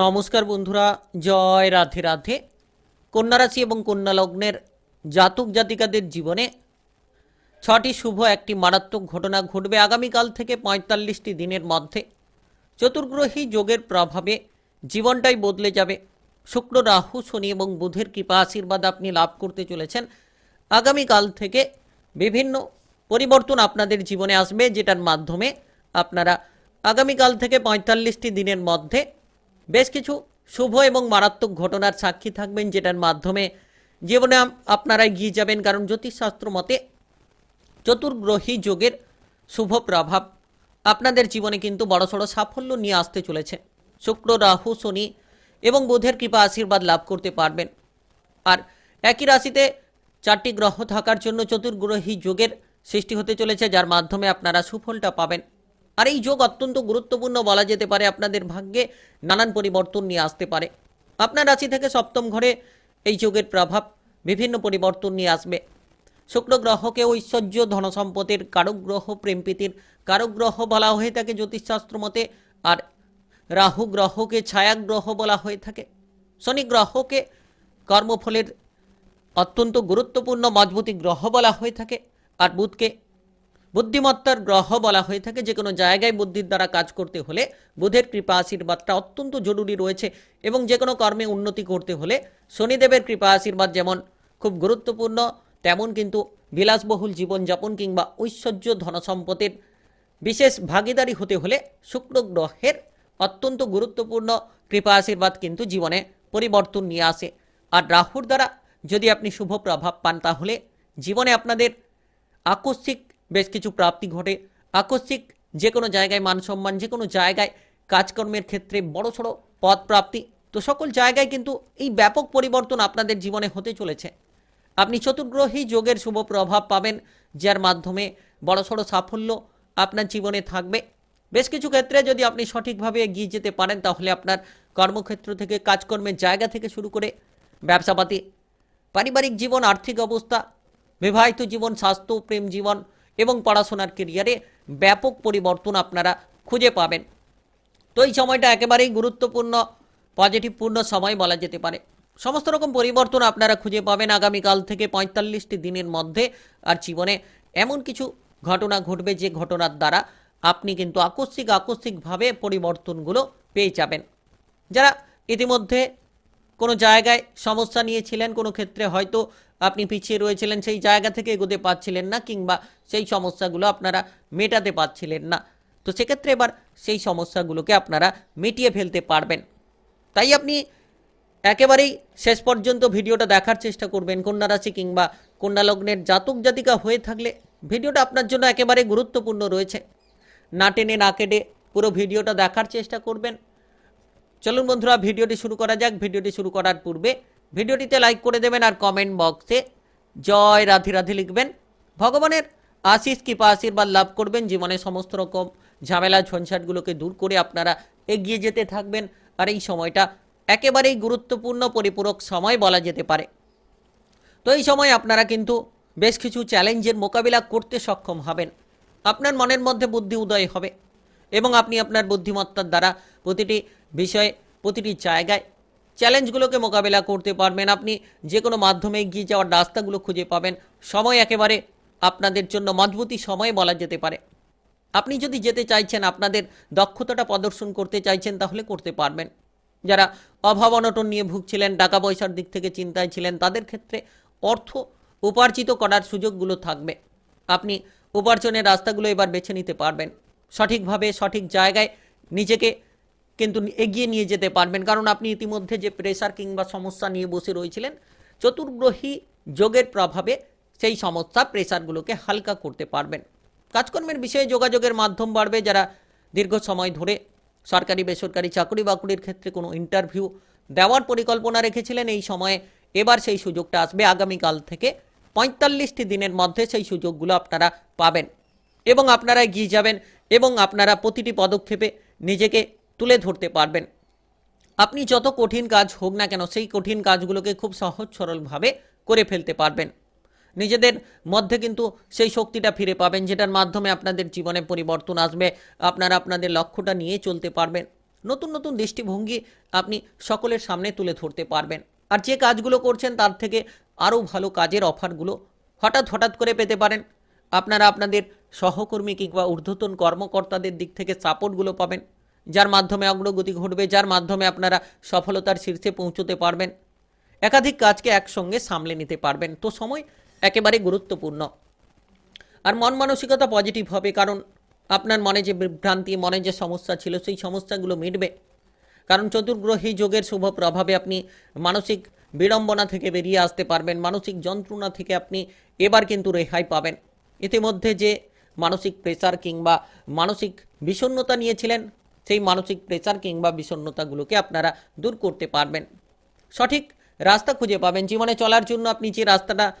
নমস্কার বন্ধুরা, জয় রাধে রাধে। কন্যা রাশি এবং কন্যা লগ্নের জাতক জাতিকাদের জীবনে ছটি শুভ, একটি মারাত্মক ঘটনা ঘটবে আগামীকাল থেকে পঁয়তাল্লিশটি দিনের মধ্যে। চতুর্গ্রহী যোগের প্রভাবে জীবনটাই বদলে যাবে। শুক্র, রাহু, শনি এবং বুধের কৃপা আশীর্বাদ আপনি লাভ করতে চলেছেন। আগামীকাল থেকে বিভিন্ন পরিবর্তন আপনাদের জীবনে আসবে, যেটার মাধ্যমে আপনারা আগামীকাল থেকে পঁয়তাল্লিশটি দিনের মধ্যে বেশ কিছু শুভ এবং মারাত্মক ঘটনার সাক্ষী থাকবেন যেটার মাধ্যমে জীবনে আপনারা এগিয়ে যাবেন, কারণ জ্যোতিষশাস্ত্র মতে চতুর্গ্রহী যোগের শুভ প্রভাব আপনাদের জীবনে কিন্তু বড়সড় সাফল্য নিয়ে আসতে চলেছে। শুক্র, রাহু, শনি এবং বুধের কৃপা আশীর্বাদ লাভ করতে পারবেন। আর একই রাশিতে চারটি গ্রহ থাকার জন্য চতুর্গ্রহী যোগের সৃষ্টি হতে চলেছে, যার মাধ্যমে আপনারা সুফলটা পাবেন। আর এই যোগ অত্যন্ত গুরুত্বপূর্ণ বলা যেতে পারে, আপনাদের ভাগ্যে নানান পরিবর্তন নিয়ে আসতে পারে। আপনার রাশি থেকে সপ্তম ঘরে এই যোগের প্রভাব বিভিন্ন পরিবর্তন নিয়ে আসবে। শুক্র গ্রহকে ঐশ্বর্য ধনসম্পদের কারক গ্রহ প্রেমপ্রীতির কারক গ্রহ বলা হয়ে থাকে জ্যোতিষশাস্ত্র মতে, আর রাহু গ্রহকে ছায়া গ্রহ বলা হয়ে থাকে। শনি গ্রহকে কর্মফলের অত্যন্ত গুরুত্বপূর্ণ মজবুতি গ্রহ বলা হয়ে থাকে, আর বুধকে বুদ্ধিমত্তার গ্রহ বলা হয়ে থাকে। যে কোনো জায়গায় বুদ্ধির দ্বারা কাজ করতে হলে বুধের কৃপা আশীর্বাদটা অত্যন্ত জরুরি রয়েছে এবং যে কোনো কর্মে উন্নতি করতে হলে শনিদেবের কৃপা আশীর্বাদ যেমন খুব গুরুত্বপূর্ণ, তেমন কিন্তু বিলাসবহুল জীবনযাপন কিংবা ঐশ্বর্য ধনসম্পদের বিশেষ ভাগিদারি হতে হলে শুক্র গ্রহের অত্যন্ত গুরুত্বপূর্ণ কৃপা আশীর্বাদ কিন্তু জীবনে পরিবর্তন নিয়ে আসে। আর রাহুর দ্বারা যদি আপনি শুভ প্রভাব পান তাহলে জীবনে আপনাদের আকস্মিক বেশ কিছু প্রাপ্তি ঘটে। আকস্মিক যে কোনো জায়গায় মান সম্মান যে কোনো জায়গায় কাজকর্মের ক্ষেত্রে বড় সড়ো পদ প্রাপ্তি। তো সকল জায়গায় কিন্তু এই ব্যাপক পরিবর্তন আপনাদের জীবনে হতে চলেছে। আপনি চতুর্গ্রহী যোগের শুভ প্রভাব পাবেন, যার মাধ্যমে বড়সড় সাফল্য আপনার জীবনে থাকবে। বেশ কিছু ক্ষেত্রে যদি আপনি সঠিকভাবে এগিয়ে যেতে পারেন, তাহলে আপনার কর্মক্ষেত্র থেকে, কাজকর্মের জায়গা থেকে শুরু করে ব্যবসাপাতি, পারিবারিক জীবন, আর্থিক অবস্থা, বিবাহিত জীবন, স্বাস্থ্য, প্রেম জীবন এবং পড়াশোনার কেরিয়ারে ব্যাপক পরিবর্তন আপনারা খুঁজে পাবেন। তো এই সময়টা একেবারেই গুরুত্বপূর্ণ পজিটিভপূর্ণ সময় বলা যেতে পারে। সমস্ত রকম পরিবর্তন আপনারা খুঁজে পাবেন আগামীকাল থেকে পঁয়তাল্লিশটি দিনের মধ্যে। আর জীবনে এমন কিছু ঘটনা ঘটবে যে ঘটনার দ্বারা আপনি কিন্তু আকস্মিক আকস্মিকভাবে পরিবর্তনগুলো পেয়ে যাবেন। যারা ইতিমধ্যে কোনো জায়গায় সমস্যা নিয়েছিলেন কোনো ক্ষেত্রে হয়তো আপনি পিছিয়ে রয়েছিলেন, সেই জায়গা থেকে এগোতে পারছিলেন না কিংবা সেই সমস্যাগুলো আপনারা মেটাতে পারছিলেন না। তো সেক্ষেত্রে এবার সেই সমস্যাগুলোকে আপনারা মিটিয়ে ফেলতে পারবেন। তাই আপনি একেবারেই শেষ পর্যন্ত ভিডিওটা দেখার চেষ্টা করবেন, কন্যা কিংবা কন্যা লগ্নের জাতক জাতিকা হয়ে থাকলে ভিডিওটা আপনার জন্য একেবারে গুরুত্বপূর্ণ রয়েছে। না টেনে না কেটে পুরো ভিডিওটা দেখার চেষ্টা করবেন। চলুন বন্ধুরা, ভিডিওটি শুরু করা যাক। ভিডিওটি শুরু করার পূর্বে ভিডিওটিতে লাইক করে দেবেন আর কমেন্ট বক্সে জয় রাধে রাধে লিখবেন। ভগবানের আশিস কৃপা, আশীর্বাদ লাভ করবেন। জীবনে সমস্ত রকম ঝামেলা, ঝঞ্ঝাটগুলোকে দূর করে আপনারা এগিয়ে যেতে থাকবেন আর এই সময়টা একেবারেই গুরুত্বপূর্ণ, পরিপূরক সময় বলা যেতে পারে। তো এই সময় আপনারা কিন্তু বেশ কিছু চ্যালেঞ্জের মোকাবিলা করতে সক্ষম হবেন। আপনার মনের মধ্যে বুদ্ধি উদয় হবে এবং আপনি আপনার বুদ্ধিমত্তার দ্বারা প্রতিটি বিষয়ে প্রতিটি জায়গায় চ্যালেঞ্জগুলোকে মোকাবেলা করতে পারবেন আপনি। যে কোনো মাধ্যমে এগিয়ে যাওয়ার রাস্তাগুলো খুঁজে পাবেন। সময় একেবারে আপনাদের জন্য মজবুতি সময় বলা যেতে পারে। আপনি যদি যেতে চাইছেন, আপনাদের দক্ষতাটা প্রদর্শন করতে চাইছেন, তাহলে করতে পারবেন। যারা অভাব অনটন নিয়ে ভুগছিলেন, টাকা পয়সার দিক থেকে চিন্তায় ছিলেন, তাদের ক্ষেত্রে অর্থ উপার্জিত করার সুযোগগুলো থাকবে। আপনি উপার্জনের রাস্তাগুলো এবার বেছে নিতে পারবেন। সঠিকভাবে সঠিক জায়গায় নিজেকে কিন্তু এগিয়ে নিয়ে যেতে পারবেন। কারণ আপনি ইতিমধ্যে যে প্রেশার কিংবা সমস্যা নিয়ে বসে রয়েছিলেন, চতুর্গ্রহী যোগের প্রভাবে সেই সমস্যা প্রেশারগুলোকে হালকা করতে পারবেন। কাজকর্মের বিষয়ে যোগাযোগের মাধ্যম বাড়বে। যারা দীর্ঘ সময় ধরে সরকারি, বেসরকারি চাকরি বাকরির ক্ষেত্রে কোনো ইন্টারভিউ দেওয়ার পরিকল্পনা রেখেছিলেন, এই সময়ে এবার সেই সুযোগটা আসবে। আগামীকাল থেকে পঁয়তাল্লিশটি দিনের মধ্যে সেই সুযোগগুলো আপনারা পাবেন এবং আপনারা এগিয়ে যাবেন এবং আপনারা প্রতিটি পদক্ষেপে নিজেকে তুলে ধরতে পারবেন। আপনি যত কঠিন কাজ হোক না কেন সেই কঠিন কাজগুলোকে খুব সহজ সরলভাবে করে ফেলতে পারবেন। নিজেদের মধ্যে কিন্তু সেই শক্তিটা ফিরে পাবেন, যেটার মাধ্যমে আপনাদের জীবনে পরিবর্তন আসবে, আপনারা আপনাদের লক্ষ্যটা নিয়ে চলতে পারবেন। নতুন নতুন দৃষ্টিভঙ্গি আপনি সকলের সামনে তুলে ধরতে পারবেন। আর যে কাজগুলো করছেন তার থেকে আরও ভালো কাজের অফারগুলো হঠাৎ হঠাৎ করে পেতে পারেন। আপনারা আপনাদের সহকর্মী কিংবা ঊর্ধ্বতন কর্মকর্তাদের দিক থেকে সাপোর্টগুলো পাবেন। যার মাধ্যমে অগ্রগতি ঘটবে, যার মাধ্যমে আপনারা সফলতার শীর্ষে পৌঁছতে পারবেন। একাধিক কাজকে একসঙ্গে সামলে নিতে পারবেন। তো সময় একেবারে গুরুত্বপূর্ণ। আর মন মানসিকতা পজিটিভ হবে, কারণ আপনার মনে যে বিভ্রান্তি, মনে যে সমস্যা ছিল, সেই সমস্যাগুলো মিটবে। কারণ চতুর্গ্রহী যোগের শুভ প্রভাবে আপনি মানসিক বিড়ম্বনা থেকে বেরিয়ে আসতে পারবেন, মানসিক যন্ত্রণা থেকে আপনি এবার কিন্তু রেহাই পাবেন। ইতিমধ্যে যে মানসিক প্রেসার কিংবা মানসিক বিষণ্ণতা নিয়েছিলেন সেই মানসিক প্রেসার কিংবা বিষণ্ণতাগুলোকে আপনারা দূর করতে পারবেন। সঠিক রাস্তা খুঁজে পাবেন। জীবনে চলার জন্য আপনি যে রাস্তাটা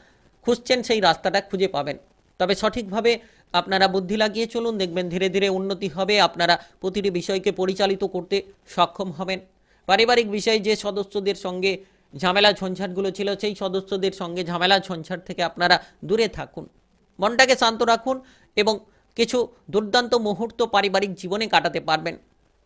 খুঁজছেন, সেই রাস্তাটা খুঁজে পাবেন। তবে সঠিকভাবে আপনারা বুদ্ধি লাগিয়ে চলুন, দেখবেন ধীরে ধীরে উন্নতি হবে, আপনারা প্রতিটি বিষয়কে পরিচালিত করতে সক্ষম হবেন। পারিবারিক বিষয়ে যে সদস্যদের সঙ্গে ঝামেলা, ঝঞ্ঝাটগুলো ছিল, সেই সদস্যদের সঙ্গে ঝামেলা, ঝঞ্ঝাট থেকে আপনারা দূরে থাকুন। মনটাকে শান্ত রাখুন এবং কিছু দুর্দান্ত মুহূর্ত পারিবারিক জীবনে কাটাতে পারবেন।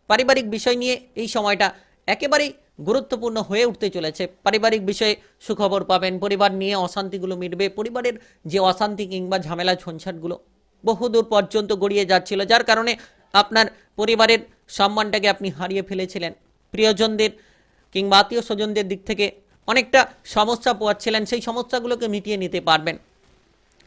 পারিবারিক বিষয় নিয়ে এই সময়টা একেবারেই গুরুত্বপূর্ণ হয়ে উঠতে চলেছে। পারিবারিক বিষয়ে সুখবর পাবেন, পরিবার নিয়ে অশান্তিগুলো মিটবে, পরিবারের যে অশান্তি কিংবা ঝামেলা ঝঞ্ঝাটগুলো বহুদূর পর্যন্ত গড়িয়ে যাচ্ছিল, যার কারণে আপনার পরিবারের সম্মানটাকে আপনি হারিয়ে ফেলেছিলেন। প্রিয়জনদের কিংবা আত্মীয় স্বজনদের দিক থেকে অনেকটা সমস্যা পোয়াচ্ছিলেন, সেই সমস্যাগুলোকে মিটিয়ে নিতে পারবেন।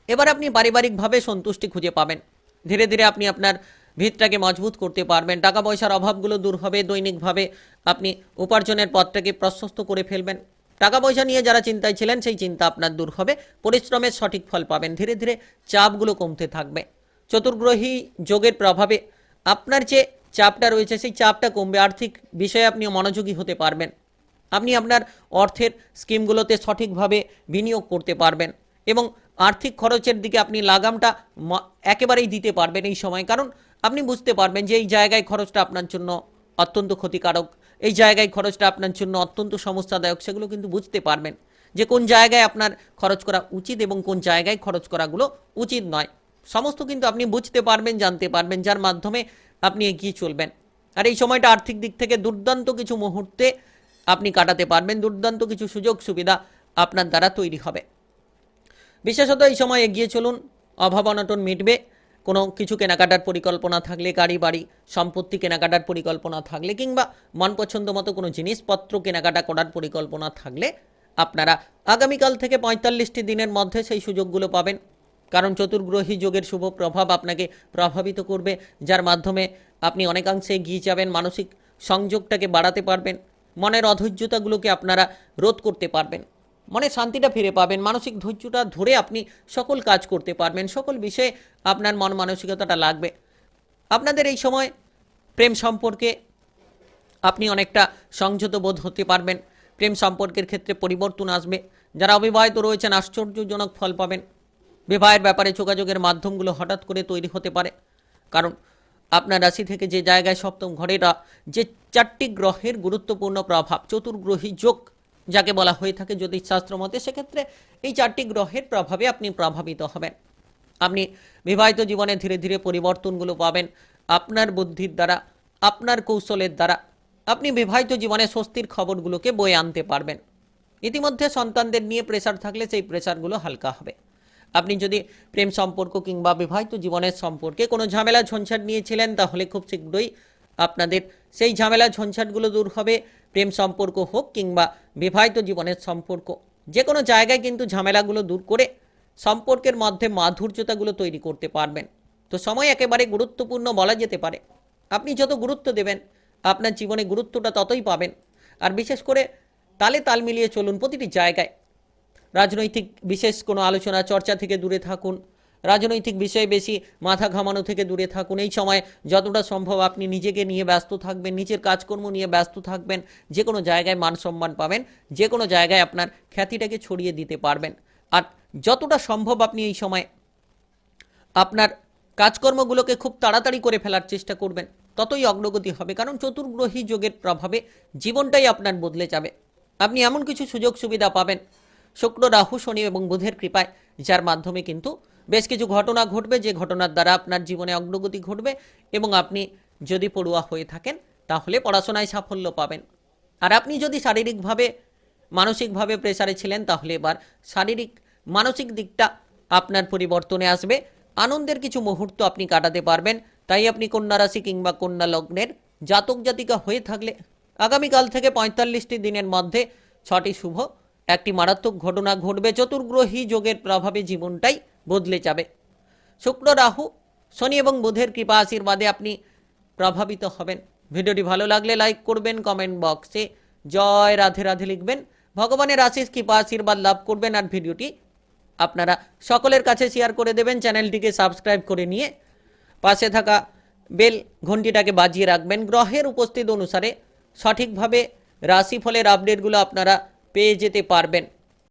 এবার আপনি পারিবারিকভাবে সন্তুষ্টি খুঁজে পাবেন। ধীরে ধীরে আপনি আপনার ভিতটাকে মজবুত করতে পারবেন। টাকা পয়সার অভাবগুলো দূর হবে। দৈনিকভাবে আপনি উপার্জনের পথটাকে প্রশস্ত করে ফেলবেন। টাকা পয়সা নিয়ে যারা চিন্তায় ছিলেন, সেই চিন্তা আপনার দূর হবে। পরিশ্রমের সঠিক ফল পাবেন। ধীরে ধীরে চাপগুলো কমতে থাকবে। চতুর্গ্রহী যোগের প্রভাবে আপনার যে চাপটা রয়েছে, সেই চাপটা কমবে। আর্থিক বিষয়ে আপনি মনোযোগী হতে পারবেন। আপনি আপনার অর্থের স্কিমগুলোতে সঠিকভাবে বিনিয়োগ করতে পারবেন এবং আর্থিক খরচের দিকে আপনি লাগামটা একেবারেই দিতে পারবেন এই সময়। কারণ আপনি বুঝতে পারবেন যে এই জায়গায় খরচটা আপনার জন্য অত্যন্ত ক্ষতিকারক। এই জায়গায় খরচটা আপনার জন্য অত্যন্ত সমস্যাদায়ক, সেগুলো কিন্তু বুঝতে পারবেন যে কোন জায়গায় আপনার খরচ করা উচিত এবং কোন জায়গায় খরচ করাগুলো উচিত নয়। সমস্ত কিন্তু আপনি বুঝতে পারবেন, জানতে পারবেন, যার মাধ্যমে আপনি এগিয়ে চলবেন। আর এই সময়টা আর্থিক দিক থেকে দুর্দান্ত কিছু মুহূর্তে আপনি কাটাতে পারবেন, দুর্দান্ত কিছু সুযোগ সুবিধা আপনার দ্বারা তৈরি হবে। বিশেষত এই সময় এগিয়ে চলুন, অভাব অনটন মিটবে। কোনো কিছু কেনাকাটার পরিকল্পনা থাকলে, গাড়ি, বাড়ি, সম্পত্তি কেনাকাটার পরিকল্পনা থাকলে কিংবা মন পছন্দ মতো কোনো জিনিসপত্র কেনাকাটা করার পরিকল্পনা থাকলে আপনারা আগামীকাল থেকে পঁয়তাল্লিশটি দিনের মধ্যে সেই সুযোগগুলো পাবেন। কারণ চতুর্গ্রহী যোগের শুভ প্রভাব আপনাকে প্রভাবিত করবে, যার মাধ্যমে আপনি অনেকাংশে এগিয়ে যাবেন, মানসিক সংযোগটাকে বাড়াতে পারবেন, মনের অধৈর্যতাগুলোকে আপনারা রোধ করতে পারবেন। মনে শান্তিটা ফিরে পাবেন। মানসিক ধৈর্যটা ধরে আপনি সকল কাজ করতে পারবেন। সকল বিষয়ে আপনার মন মানসিকতাটা লাগবে। আপনাদের এই সময় প্রেম সম্পর্কে আপনি অনেকটা সংযত বোধ হতে পারবেন। প্রেম সম্পর্কের ক্ষেত্রে পরিবর্তন আসবে। যারা অবিবাহিত রয়েছেন, আশ্চর্যজনক ফল পাবেন। বিবাহের ব্যাপারে যোগাযোগের মাধ্যমগুলো হঠাৎ করে তৈরি হতে পারে। কারণ আপনার রাশি থেকে যে জায়গায় সপ্তম ঘরেরা, যে চারটি গ্রহের গুরুত্বপূর্ণ প্রভাব, চতুর্গ্রহী যোগ যাকে বলা হয়ে থাকে জ্যোতিষশাস্ত্র মতে, সেক্ষেত্রে এই চারটি গ্রহের প্রভাবে আপনি প্রভাবিত হবেন। আপনি বিবাহিত জীবনে ধীরে ধীরে পরিবর্তনগুলো পাবেন আপনার বুদ্ধির দ্বারা, আপনার কৌশলের দ্বারা। আপনি বিবাহিত জীবনে স্বস্তির খবরগুলোকে বয়ে আনতে পারবেন। ইতিমধ্যে সন্তানদের নিয়ে প্রেশার থাকলে সেই প্রেশারগুলো হালকা হবে। আপনি যদি প্রেম সম্পর্ক কিংবা বিবাহিত জীবনের সম্পর্কে কোনো ঝামেলা, ঝঞ্ঝাট নিয়েছিলেন, তাহলে খুব শীঘ্রই আপনাদের সেই ঝামেলা, ঝঞ্ঝাটগুলো দূর হবে। প্রেম সম্পর্ক হোক কিংবা বিবাহিত জীবনের সম্পর্ক যে কোনো জায়গায় কিন্তু ঝামেলাগুলো দূর করে সম্পর্কের মধ্যে মাধুর্যতাগুলো তৈরি করতে পারবেন। তো সময় একেবারে গুরুত্বপূর্ণ বলা যেতে পারে। আপনি যত গুরুত্ব দেবেন, আপনার জীবনে গুরুত্বটা ততই পাবেন। আর বিশেষ করে তালে তাল মিলিয়ে চলুন প্রতিটি জায়গায়। রাজনৈতিক, বিশেষ কোনো আলোচনা, চর্চা থেকে দূরে থাকুন। রাজনৈতিক বিষয়ে বেশি মাথা ঘামানো থেকে দূরে থাকুন। এই সময় যতটা সম্ভব আপনি নিজেকে নিয়ে ব্যস্ত থাকবেন, নিজের কাজকর্ম নিয়ে ব্যস্ত থাকবেন, যে কোনো জায়গায় মান সম্মান পাবেন, যে কোনো জায়গায় আপনার খ্যাতিটাকে ছড়িয়ে দিতে পারবেন। আর যতটা সম্ভব আপনি এই সময় আপনার কাজকর্মগুলোকে খুব তাড়াতাড়ি করে ফেলার চেষ্টা করবেন, ততই অগ্রগতি হবে, কারণ চতুর্গ্রহী যোগের প্রভাবে জীবনটাই আপনার বদলে যাবে। আপনি এমন কিছু সুযোগ সুবিধা পাবেন, শুক্র, রাহু, শনি এবং বুধের কৃপায়, যার মাধ্যমে কিন্তু বেশ কিছু ঘটনা ঘটবে, যে ঘটনার দ্বারা আপনার জীবনে অগ্রগতি ঘটবে এবং আপনি যদি পড়ুয়া হয়ে থাকেন, তাহলে পড়াশোনায় সাফল্য পাবেন। আর আপনি যদি শারীরিকভাবে, মানসিকভাবে প্রেসারে ছিলেন, তাহলে এবার শারীরিক, মানসিক দিকটা আপনার পরিবর্তনে আসবে। আনন্দের কিছু মুহূর্ত আপনি কাটাতে পারবেন। তাই আপনি কন্যা রাশি কিংবা কন্যা লগ্নের জাতক জাতিকা হয়ে থাকলে আগামীকাল থেকে পঁয়তাল্লিশটি দিনের মধ্যে ছটি শুভ, একটি মারাত্মক ঘটনা ঘটবে। চতুর্গ্রহী যোগের প্রভাবে জীবনটাই বদলে যাবে। শুক্র রাহু, শনি এবং বুধের কৃপা আশীর্বাদে আপনি প্রভাবিত হবেন। ভিডিওটি ভালো লাগলে লাইক করবেন, কমেন্ট বক্সে জয় রাধে রাধে লিখবেন। ভগবানের আশিস কৃপা, আশীর্বাদ লাভ করবেন আর ভিডিওটি আপনারা সকলের কাছে শেয়ার করে দেবেন, চ্যানেলটিকে সাবস্ক্রাইব করে নিয়ে পাশে থাকা বেল ঘন্টিটাকে বাজিয়ে রাখবেন। গ্রহের উপস্থিত অনুসারে সঠিকভাবে রাশিফলের আপডেটগুলো আপনারা পেয়ে যেতে পারবেন।